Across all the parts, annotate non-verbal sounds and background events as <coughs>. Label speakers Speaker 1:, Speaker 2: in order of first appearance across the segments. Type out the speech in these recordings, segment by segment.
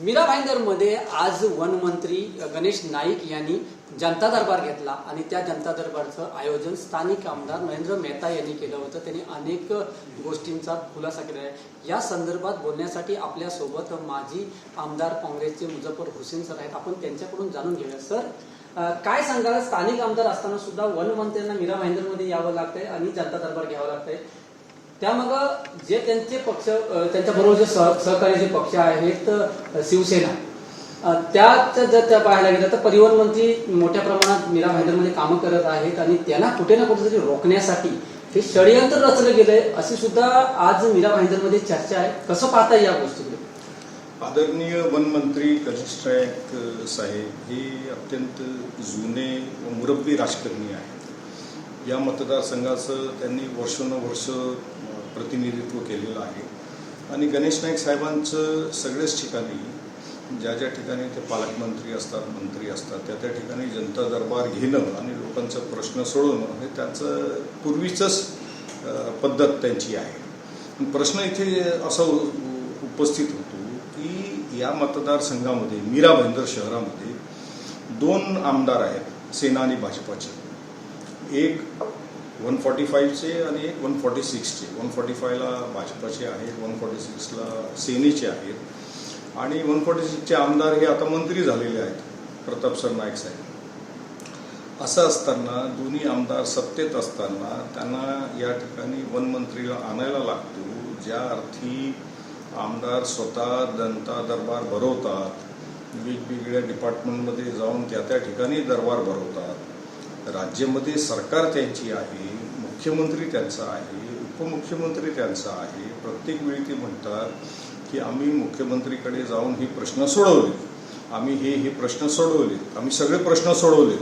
Speaker 1: मीरा भाईंदरमध्ये आज वनमंत्री गणेश नाईक यांनी जनता दरबार घेतला आणि त्या जनता दरबारचं आयोजन स्थानिक आमदार महेंद्र मेहता यांनी केलं होतं. त्यांनी अनेक गोष्टींचा खुलासा केला आहे. या संदर्भात बोलण्यासाठी आपल्यासोबत माजी आमदार काँग्रेसचे मुझफ्फर हुसेन सर आहेत. आपण त्यांच्याकडून जाणून घेऊया. सर काय सांगाल? स्थानिक आमदार असताना सुद्धा वनमंत्र्यांना मीरा भाईंदरमध्ये यावं लागतंय आणि जनता दरबार घ्यावं लागतंय. त्यामग जे त्यांचे पक्ष त्यांच्या बरोबर जे सह- सहकारी जे पक्ष आहेत शिवसेना अ, त्यात जर त्या पाहायला गेलं तर परिवहन मंत्री मोठ्या प्रमाणात मीरा भाईंदरमध्ये कामं करत आहेत आणि त्यांना कुठे ना कुठेतरी रोखण्यासाठी हे षडयंत्र रचलं गेलंय अशी सुद्धा आज मीरा भाईंदरमध्ये चर्चा आहे. कसं पाहता या गोष्टीकडे?
Speaker 2: आदरणीय वनमंत्री गणेश साहेब हे अत्यंत जुने व मुरब्बी राजकारणी आहेत. या मतदारसंघाचं त्यांनी वर्षानुवर्ष प्रतिनिधित्व केलेलं आहे. आणि गणेश नाईक साहेबांचं सगळ्याच ठिकाणी ज्या ज्या ठिकाणी ते पालकमंत्री असतात मंत्री असतात त्या त्या ठिकाणी जनता दरबार घेणं आणि लोकांचा प्रश्न सोडवणं हे त्यांचं पूर्वीचंच पद्धत त्यांची आहे. प्रश्न इथे असा उ- उपस्थित होतो की या मतदारसंघामध्ये मीरा भाईंदर शहरामध्ये दोन आमदार आहेत सेना आणि भाजपाचे. एक वन फॉर्टी फाईव्हचे आणि एक वन फॉर्टी सिक्सचे वन फॉर्टी फायला भाजपाचे आहेत वन फॉर्टी सिक्सला सेनेचे आहेत आणि वन फॉर्टी सिक्सचे आमदार हे आता मंत्री झालेले आहेत प्रताप सर नाईक साहेब. असं असताना दोन्ही आमदार सत्तेत असताना त्यांना या ठिकाणी वनमंत्रीला आणायला लागतो ज्या अर्थी आमदार स्वतः जनता दरबार भरवतात वेगवेगळ्या डिपार्टमेंटमध्ये जाऊन त्या त्या ठिकाणी दरबार भरवतात. राज्यामध्ये सरकार त्यांची आहे मुख्यमंत्री त्यांचा आहे उपमुख्यमंत्री त्यांचा आहे. प्रत्येक वेळी ते म्हणतात की आम्ही मुख्यमंत्रीकडे जाऊन हे प्रश्न सोडवले. आम्ही हे हे प्रश्न सोडवले. आम्ही सगळे प्रश्न सोडवले.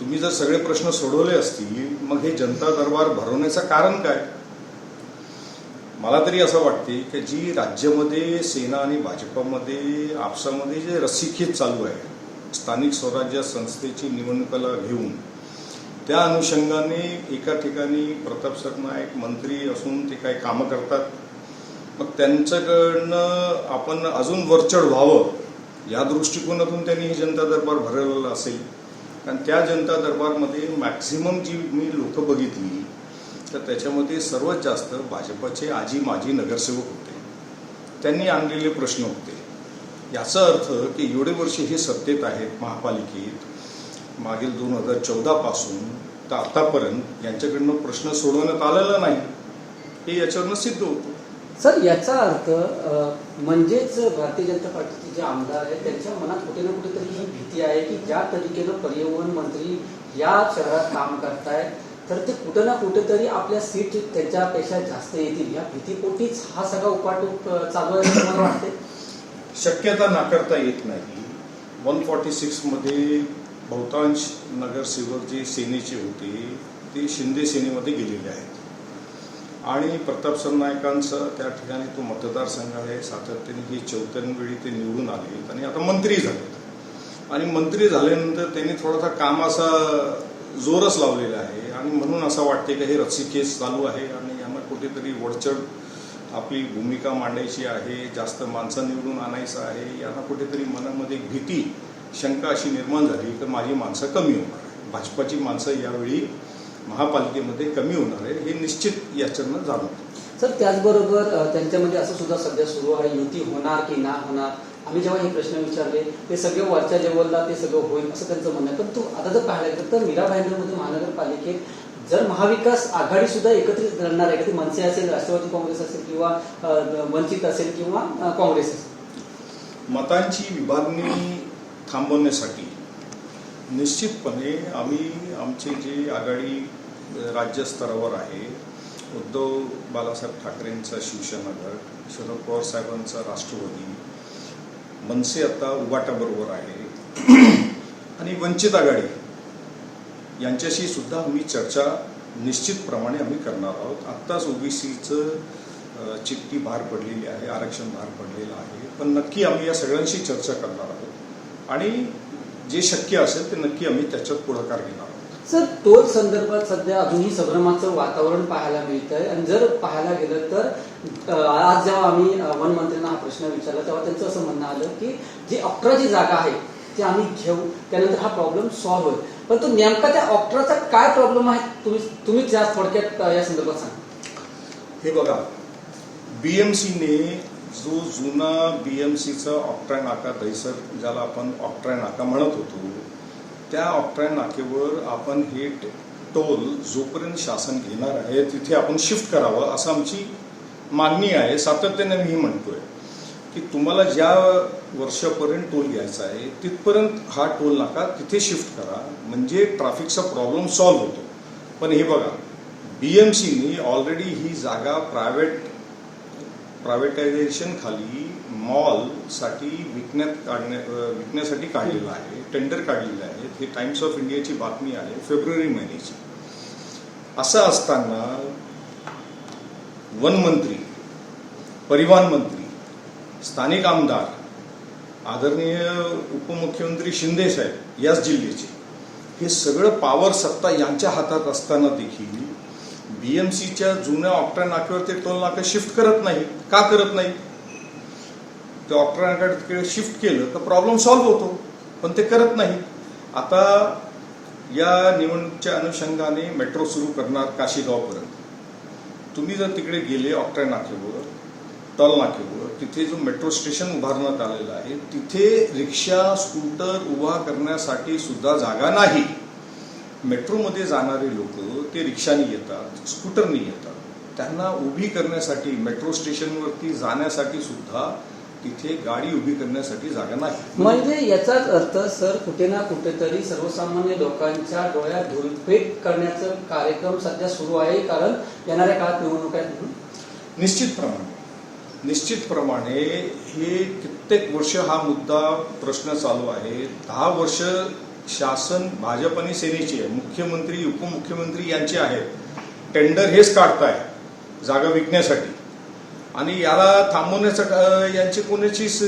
Speaker 2: तुम्ही जर सगळे प्रश्न सोडवले असतील मग हे जनता दरबार भरवण्याचं कारण काय? मला तरी असं वाटते की जी राज्यामध्ये सेना आणि भाजपामध्ये आपसामध्ये जे रस्सीखेच चालू आहे स्थानिक स्वराज्य संस्थेची निवडणुकाला घेऊन त्या अनुषंगाने एका ठिकाणी प्रताप सरनाईक मंत्री असून ते काही कामं करतात. मग त्यांच्याकडनं आपण अजून वरचढ व्हावं या दृष्टिकोनातून त्यांनी हे जनता दरबार भरवलेलं असेल. कारण त्या जनता दरबारमध्ये मॅक्झिमम जी मी लोक बघितली तर त्याच्यामध्ये सर्वात जास्त भाजपचे आजी माजी नगरसेवक होते. त्यांनी आणलेले प्रश्न होते. याचा अर्थ की एवढे वर्ष हे सत्तेत आहेत महापालिकेत मागील दोन हजार चौदा पासून तर आतापर्यंत यांच्याकडनं प्रश्न सोडवण्यात आलेला नाही. हे याच्यावरनं सिद्ध होतं.
Speaker 1: सर याचा अर्थ म्हणजेच भारतीय जनता पार्टीचे जे आमदार आहेत त्यांच्या मनात कुठे ना कुठेतरी ही भीती आहे की ज्या तरीकेनं परिवहन मंत्री या शहरात काम करतायत तर ते कुठं ना कुठेतरी आपल्या सीट त्यांच्यापेक्षा जास्त येतील. या भीतीपोटीच हा सगळा उपाटूप चालू आहे मला वाटते
Speaker 2: शक्यता नाकारता येत नाही. वन फॉर्टी सिक्समध्ये बहुतांश नगरसेवक जी सेनेची होती ती शिंदे सेनेमध्ये गेलेली आहेत. आणि प्रताप सरनायकांचं त्या ठिकाणी तो मतदारसंघ आहे. सातत्याने ही चौथ्यांवेळी ते निवडून आले आणि आता मंत्री झाले आणि मंत्री झाल्यानंतर त्यांनी थोडासा कामाचा जोरच लावलेला आहे. आणि म्हणून असं वाटते की हे रस्सीखेच चालू आहे आणि यांना कुठेतरी वडचड आपली भूमिका मांडायची आहे. जास्त माणसं निवडून आणायचं आहे. यांना कुठेतरी मनामध्ये भीती शंका अशी निर्माण झाली की माझी माणसं कमी होणार आहे भाजपाची माणसं यावेळी महापालिकेमध्ये कमी होणार आहे हे निश्चित याच्यानं जाणवतं.
Speaker 1: सर त्याचबरोबर त्यांच्यामध्ये असं सुद्धा सध्या सुरू आहे युती होणार की ना होणार? आम्ही जेव्हा हे प्रश्न विचारले ते सगळे वरच्या लेवलला ते सगळं होईल असं त्यांचं म्हणणं आहे. पण तो आता जर पाहायला गेलं तर मीरा भाईंदरमध्ये महानगरपालिकेत जर महाविकास आघाडी सुद्धा एकत्रित लढणार आहे का ती मनसे असेल राष्ट्रवादी काँग्रेस असेल किंवा वंचित असेल किंवा काँग्रेस असेल?
Speaker 2: मतांची विभागणी थांबवण्यासाठी. निश्चितपणे आम्ही आमचे जे आघाडी राज्यस्तरावर आहे उद्धव बालासाहेब ठाकरेंचा शिवसेना गट शरद पवार साहेबांचा राष्ट्रवादी मनसे आता उगाटाबरोबर आहे <clears throat> आणि वंचित आघाडी यांच्याशी सुद्धा आम्ही चर्चा निश्चितप्रमाणे आम्ही करणार आहोत. आत्ताच ओबीसीचं चिठ्ठी बाहेर पडलेली आहे आरक्षण बाहेर पडलेलं आहे. पण नक्की आम्ही या सगळ्यांशी चर्चा करणार आहोत. आणि जे शक्य असेल ते नक्की आम्ही त्याच्यात पुढाकार घेणार आहोत.
Speaker 1: सर टोल संदर्भात सध्या अजूनही संभ्रमाचं वातावरण पाहायला मिळतंय. आणि जर पाहायला गेलं तर आज जेव्हा आम्ही अ, वन मंत्र्यांना हा प्रश्न विचारला तेव्हा त्यांचं असं म्हणणं आलं की जी अकराची जागा आहे ती आम्ही घेऊ. त्यानंतर हा प्रॉब्लेम सॉल्व्ह होईल. पण तो नेमका त्या ऑक्ट्राचा काय प्रॉब्लेम आहे तुम्ही तुम्ही थोडक्यात या संदर्भात सांगा.
Speaker 2: हे बघा बीएमसीने जो जुना बी एम सीचा ऑक्ट्राय नाका दैसर ज्याला आपण ऑक्ट्राय नाका म्हणत होतो त्या ऑक्ट्राय नाकेवर आपण हे टोल जोपर्यंत शासन घेणार आहे तिथे आपण शिफ्ट करावं असं आमची मागणी आहे. सातत्याने मी म्हणतोय की तुम्हाला ज्या वर्षापर्यंत टोल घ्यायचा आहे तिथपर्यंत हा टोल नाका तिथे शिफ्ट करा. म्हणजे ट्रॅफिकचा प्रॉब्लेम सॉल्व्ह होतो. पण हे बघा बी एम सीनी ऑलरेडी ही जागा प्रायव्हेट प्रायव्हेटायझेशन खाली मॉलसाठी विकण्यात काढण्या विकण्यासाठी काढलेलं आहे टेंडर काढलेलं आहे. हे टाइम्स ऑफ इंडियाची बातमी आहे फेब्रुवारी महिन्याची. असं असताना वन मंत्री परिवहन मंत्री स्थानिक आमदार आदरणीय उपमुख्यमंत्री शिंदे साहेब याच जिल्ह्याचे हे सगळं पॉवर सत्ता यांच्या हातात असताना देखील बीएमसीच्या जुन्या ऑक्ट्रा नाक्यावर ते टोल नाका शिफ्ट करत नाही का करत नाही ते ऑक्ट्रा नाक्याकडे तिकडे शिफ्ट केलं तर प्रॉब्लेम सॉल्व्ह होतो. पण ते करत नाही आता या निवडणुकीच्या अनुषंगाने मेट्रो सुरू करणार काशीगावपर्यंत. तुम्ही जर तिकडे गेले ऑक्ट्रा नाक्यावर टोल नाक्यावर तिथे जो मेट्रो स्टेशन उभारण्यात आलेलं आहे तिथे रिक्षा स्कूटर उभा करण्यासाठी सुद्धा जागा नाही. मेट्रोमध्ये जाणारे लोक ते रिक्षाने येतात स्कूटरने येतात. त्यांना उभी करण्यासाठी मेट्रो स्टेशनवरती जाण्यासाठी सुद्धा तिथे गाडी उभी करण्यासाठी जागा नाही.
Speaker 1: म्हणजे याचाच अर्थ सर कुठे ना कुठेतरी सर्वसामान्य लोकांच्या डोळ्यात धुळफेक करण्याचा कार्यक्रम सध्या सुरू आहे कारण येणाऱ्या काळात निवडणूक आहेत
Speaker 2: निश्चितप्रमाणे. निश्चितप्रमाणे हे कित्येक वर्ष हा मुद्दा प्रश्न चालू आहे. दहा वर्ष शासन भाजप आणि सेनेचे आहे मुख्यमंत्री उपमुख्यमंत्री यांचे आहेत. टेंडर हेच काढताय जागा विकण्यासाठी. आणि याला थांबवण्याचं यांची कोणाचीच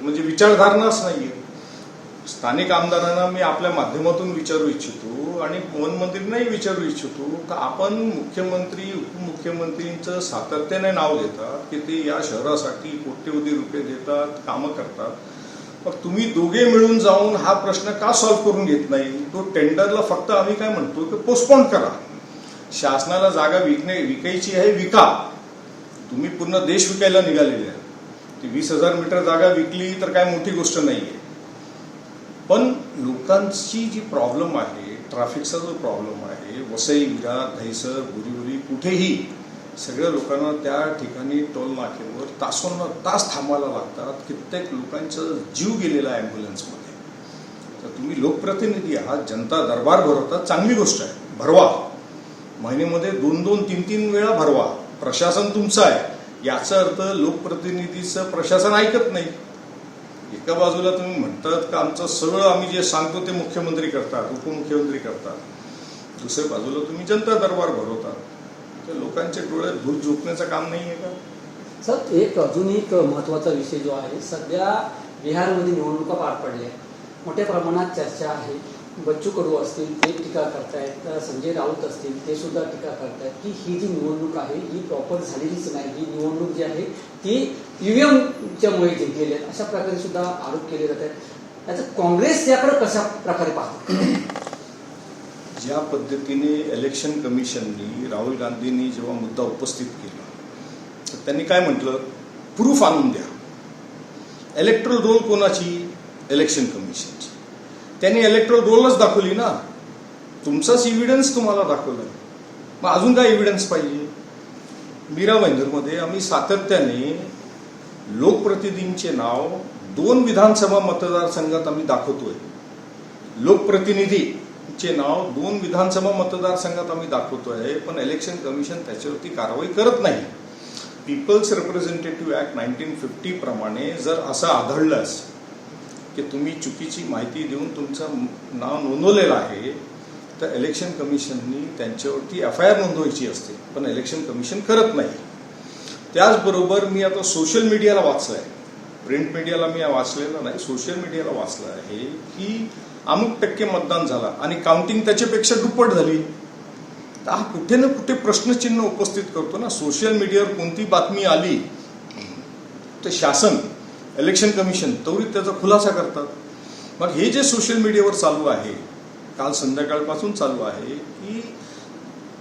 Speaker 2: म्हणजे विचारधारणाच नाहीये. स्थानिक आमदारांना मी आपल्या माध्यमातून विचारू इच्छितो आणि वनमंत्रींनाही विचारू इच्छितो का आपण मुख्यमंत्री उपमुख्यमंत्रींचं सातत्याने नाव देतात की ते या शहरासाठी कोट्यवधी रुपये देतात कामं करतात. मग तुम्ही दोघे मिळून जाऊन हा प्रश्न का सॉल्व्ह करून घेत नाही? तो टेंडरला फक्त आम्ही काय म्हणतो की पोस्टपोन करा. शासनाला जागा विकणे विकायची आहे विका. तुम्ही पूर्ण देश विकायला निघालेले आहे ती वीस हजार मीटर जागा विकली तर काय मोठी गोष्ट नाही आहे पण लोकांची जी प्रॉब्लेम आहे ट्रॅफिकचा जो प्रॉब्लेम आहे वसई विरार दहिसर बुरीबुरी कुठेही सगळ्या लोकांना त्या ठिकाणी टोल नाक्यावर तासोन तास थांबायला लागतात. कित्येक लोकांचा जीव गेलेला आहे ॲम्ब्युलन्समध्ये. तर तुम्ही लोकप्रतिनिधी आहात जनता दरबार भरवतात चांगली गोष्ट आहे. भरवा. महिन्यामध्ये दोन दोन तीन तीन वेळा भरवा. प्रशासन तुमचं आहे. याचा अर्थ लोकप्रतिनिधीचं प्रशासन ऐकत नाही. एका बाजूला तुम्ही म्हणतात का आमचं सगळं आम्ही जे सांगतो ते मुख्यमंत्री करतात उपमुख्यमंत्री करतात. दुसऱ्या बाजूला तुम्ही जनता दरबार भरवतात तर लोकांच्या डोळ्यात धूळ झोपण्याचं काम नाही आहे का?
Speaker 1: सर एक अजून एक महत्त्वाचा विषय जो आहे सध्या बिहारमध्ये निवडणुका पार पडल्या. आहेत. मोठ्या प्रमाणात चर्चा आहे. बच्चू कडू असतील ते टीका करतायत. संजय राऊत असतील ते सुद्धा टीका करतायत की ही जी निवडणूक आहे ही प्रॉपर झालेलीच नाही. ही निवडणूक जी आहे ती ईव्हीएमच्या मुळे जिंकलेली आहे. अशा प्रकारे सुद्धा आरोप केले जात आहेत त्याचं काँग्रेस याकडे कशा प्रकारे पाहतो
Speaker 2: ज्या पद्धतीने इलेक्शन कमिशननी राहुल गांधींनी जेव्हा मुद्दा उपस्थित केला तर त्यांनी काय म्हटलं? प्रूफ आणून द्या. इलेक्ट्रल रोल कोणाची? इलेक्शन कमिशनची त्यांनी इलेक्ट्रल रोलच दाखवली ना. तुमचाच इव्हिडन्स तुम्हाला दाखवला. मग अजून काय इव्हिडन्स पाहिजे? मीरा भाईंदरमध्ये आम्ही सातत्याने लोकप्रतिनिधींचे नाव दोन विधानसभा मतदारसंघात आम्ही दाखवतोय. चे नाव दोन विधानसभा मतदारसंघात आम्ही दाखवतोय पण इलेक्शन कमिशन त्याच्यावरती कारवाई करत नाही. People's representative act nineteen fifty प्रमाणे जर असं आढळलंच की तुम्ही चुकीची माहिती देऊन तुमचं नाव नोंदवलेलं आहे तर इलेक्शन कमिशननी त्यांच्यावरती एफ आय आर नोंदवायची असते पण इलेक्शन कमिशन करत नाही. त्याचबरोबर मी आता सोशल मीडियाला वाचलंय. प्रिंट मीडियाला मी वाचलेलं नाही सोशल मीडियाला वाचलं आहे की अमुक टक्के मतदान झाला आणि काउंटिंग त्याच्यापेक्षा दुप्पट झाली. तर हा कुठे ना कुठे प्रश्नचिन्ह उपस्थित करतो ना. सोशल मीडियावर कोणती बातमी आली तर शासन इलेक्शन कमिशन त्वरित त्याचा खुलासा करतात. मग हे जे सोशल मीडियावर चालू आहे काल संध्याकाळपासून चालू आहे की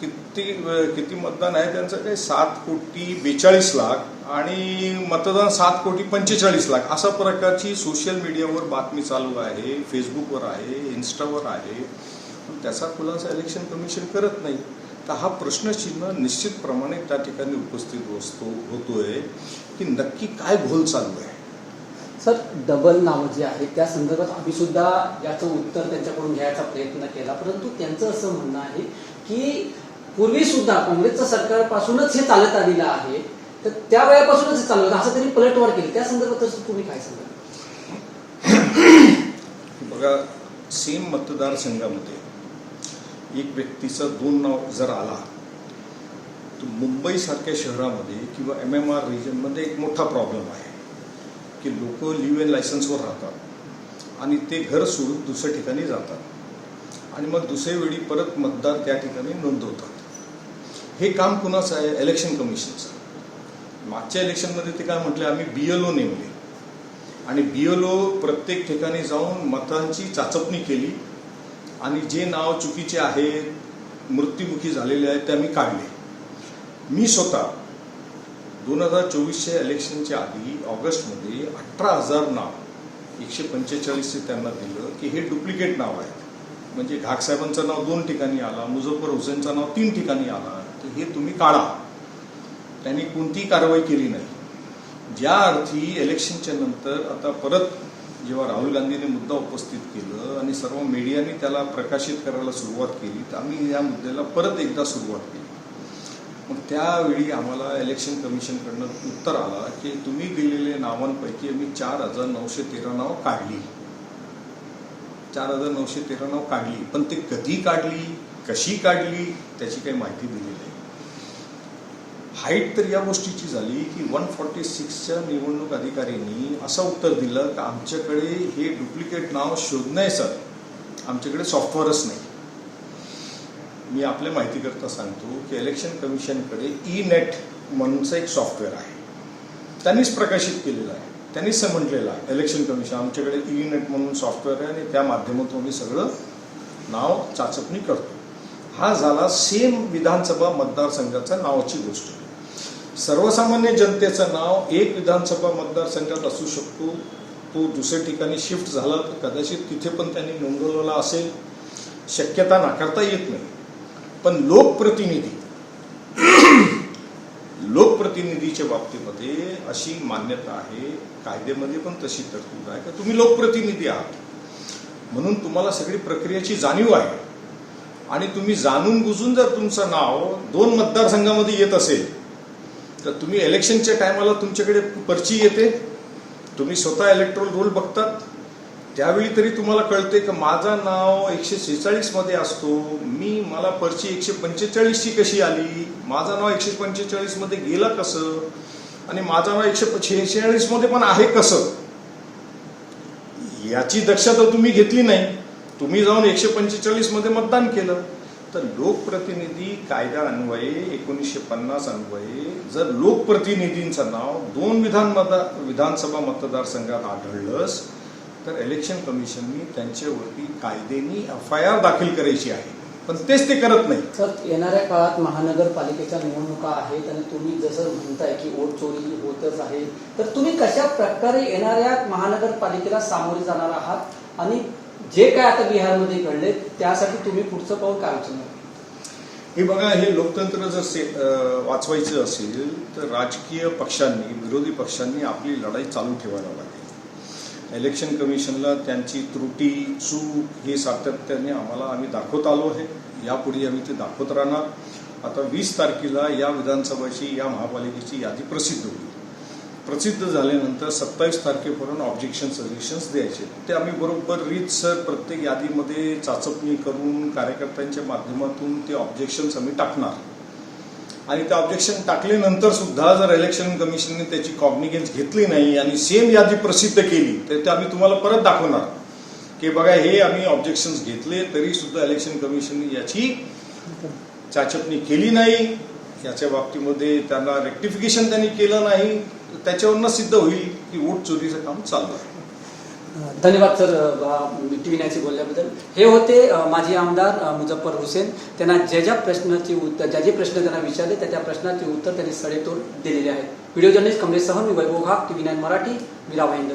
Speaker 2: किती किती मतदान आहे त्यांचं? ते सात कोटी बेचाळीस लाख आणि मतदान सात कोटी पंचेचाळीस लाख. अशा प्रकारची सोशल मीडियावर बातमी चालू आहे फेसबुकवर आहे इन्स्टावर आहे. त्याचा खुलासा इलेक्शन कमिशन करत नाही. तर हा प्रश्नचिन्ह निश्चितप्रमाणे त्या ठिकाणी उपस्थित असतो होतोय. की नक्की काय घोल चालू आहे?
Speaker 1: सर डबल नावं जे आहेत त्या संदर्भात आम्ही सुद्धा याचं उत्तर त्यांच्याकडून घ्यायचा प्रयत्न केला. परंतु त्यांचं असं म्हणणं आहे की पूर्वी सुद्धा काँग्रेसचं सरकारपासूनच हे चालत आलेलं आहे तर त्या वेळापासूनच हे चालू होतं असं त्यांनी पलटवार केली. त्या संदर्भात तुम्ही काय सांगा <coughs>
Speaker 2: बघा सेम मतदारसंघामध्ये एक व्यक्तीचं दोन नाव जर आला तर मुंबईसारख्या शहरामध्ये किंवा एम एम आर रिजनमध्ये एक मोठा प्रॉब्लेम आहे की लोक लिव्ह इन लायसन्सवर राहतात आणि ते घर सोडून दुसऱ्या ठिकाणी जातात. आणि मग दुसऱ्या वेळी परत मतदार त्या ठिकाणी नोंदवतात. हे काम कुणाचं आहे? इलेक्शन कमिशनचं मागच्या इलेक्शनमध्ये ते काय म्हटले आम्ही बीएलओ नेमले. आणि बीएलओ प्रत्येक ठिकाणी जाऊन मतांची चाचपणी केली आणि जे नाव चुकीचे आहेत मृत्युमुखी झालेले आहेत ते आम्ही काढले. मी स्वतः दोन हजार चोवीसच्या इलेक्शनच्या आधी ऑगस्टमध्ये अठरा हजार नाव एकशे पंचेचाळीसचे त्यांना दिलं की हे डुप्लिकेट नाव आहे म्हणजे घाक साहेबांचं नाव दोन ठिकाणी आला मुझफ्फर हुसेनचं नाव तीन ठिकाणी आला की हे तुम्ही काढा. त्यांनी कोणतीही कारवाई केली नाही. ज्या अर्थी इलेक्शनच्या नंतर आता परत जेव्हा राहुल गांधीने मुद्दा उपस्थित केलं आणि सर्व मीडियाने त्याला प्रकाशित करायला सुरुवात केली तर आम्ही या मुद्द्याला परत एकदा सुरुवात केली. मग त्यावेळी आम्हाला इलेक्शन कमिशनकडनं उत्तर आला की तुम्ही दिलेल्या नावांपैकी आम्ही चार हजार नऊशे तेरा नाव काढली. चार हजार नऊशे तेरा नाव काढली. पण ते कधी काढली कशी काढली त्याची काही माहिती दिली हाईट तर या गोष्टीची झाली की वन फॉर्टी सिक्सच्या निवडणूक अधिकाऱ्यांनी असं उत्तर दिलं की आमच्याकडे हे डुप्लिकेट नाव शोधण्याचं आमच्याकडे सॉफ्टवेअरच नाही. मी आपल्या माहितीकरता सांगतो की इलेक्शन कमिशनकडे ई नेट म्हणूनचं एक सॉफ्टवेअर आहे. त्यांनीच प्रकाशित केलेलं आहे. त्यांनीच म्हटलेलं आहे इलेक्शन कमिशन आमच्याकडे e ई नेट म्हणून सॉफ्टवेअर आहे आणि त्या माध्यमातून आम्ही सगळं नाव चाचपणी करतो. हा झाला सेम विधानसभा मतदारसंघाचा नावाची गोष्ट. सर्वसामान्य जनतेचं नाव एक विधानसभा मतदारसंघात असू शकतो. तो दुसऱ्या ठिकाणी शिफ्ट झाला तर कदाचित तिथे पण त्यांनी नोंदवलेला असेल. शक्यता नाकारता येत नाही. पण लोकप्रतिनिधी लोकप्रतिनिधीच्या बाबतीमध्ये अशी मान्यता आहे. कायद्यामध्ये पण तशी तरतूद आहे. का तुम्ही लोकप्रतिनिधी आहात? म्हणून तुम्हाला सगळी प्रक्रियेची जाणीव आहे. आणि तुम्ही जाणून बुजून जर तुमचं नाव दोन मतदारसंघामध्ये येत असेल तर तुम्ही इलेक्शनच्या टायमाला तुमच्याकडे पर्ची येते. तुम्ही स्वतः इलेक्ट्रोल रोल बघतात. त्यावेळी तरी तुम्हाला कळते की माझं नाव एकशे सेहेचाळीसमध्ये असतो. मी मला पर्ची एकशे पंचेचाळीसची कशी आली? माझं नाव एकशे पंचेचाळीसमध्ये गेलं कसं? आणि माझं नाव एकशे शेहेचाळीसमध्ये पण आहे कसं? याची दक्षता तुम्ही घेतली नाही. तुम्ही जाऊन एकशे पंचेचाळीसमध्ये मतदान केलं. तर लोकप्रतिनिधी कायदा अन्वये एकोणीसशे पन्नास अन्वये. जर लोकप्रतिनिधींचं नाव दोन विधान मतदार विधानसभा मतदारसंघात आढळलंच तर इलेक्शन कमिशननी त्यांच्यावरती कायदेनी एफ आय आर दाखल करायची आहे. पण तेच ते करत नाही
Speaker 1: सर येणाऱ्या काळात महानगरपालिकेच्या निवडणुका आहेत आणि तुम्ही जसं म्हणताय की वोट चोरी होतच आहे तर तुम्ही कशा प्रकारे येणाऱ्या महानगरपालिकेला सामोरे जाणार आहात? आणि जे काय आता बिहारमध्ये घडले त्यासाठी तुम्ही पुढचं पाऊल काय उचलणार?
Speaker 2: हे बघा हे लोकतंत्र जर से वाचवायचं असेल तर राजकीय पक्षांनी विरोधी पक्षांनी आपली लढाई चालू ठेवायला लागेल. इलेक्शन कमिशनला त्यांची त्रुटी चूक हे सातत्याने आम्हाला आम्ही दाखवत आलो आहे. यापुढे आम्ही ते दाखवत राहणार. आता वीस तारखेला या विधानसभाची या महापालिकेची यादी प्रसिद्ध होईल. प्रसिद्ध झाल्यानंतर सत्तावीस तारखेपर्यंत ऑब्जेक्शन सजेशन्स द्यायचे. ते आम्ही बरोबर रीतसर प्रत्येक यादीमध्ये चाचपणी करून कार्यकर्त्यांच्या माध्यमातून ते ऑब्जेक्शन्स आम्ही टाकणार. आणि ते ऑब्जेक्शन टाकल्यानंतर सुद्धा जर इलेक्शन कमिशनने त्याची कॉग्निगन्स घेतली नाही आणि सेम यादी प्रसिद्ध केली तर ते आम्ही तुम्हाला परत दाखवणार. की बघा हे आम्ही ऑब्जेक्शन्स घेतले तरी सुद्धा इलेक्शन कमिशनने याची चाचपणी केली नाही. याच्या बाबतीमध्ये त्यांना रेक्टिफिकेशन त्यांनी केलं नाही त्याच्यावरनं सिद्ध होईल की वोट चोरीचं काम चाललं आहे.
Speaker 1: धन्यवाद सर टी व्ही नाईनशी बोलल्याबद्दल. हे होते माजी आमदार मुजफ्फर मुझफ्फर हुसेन. त्यांना ज्या ज्या प्रश्नाची उत्तर ज्या जे प्रश्न त्यांना विचारले त्या त्या प्रश्नाचे उत्तर त्यांनी सडेतोड दिलेले आहेत. व्हिडिओ जर्नलिस्ट कमलेशसह मी Vaibhav Ghag T V nine Marathi Mira Bhayandar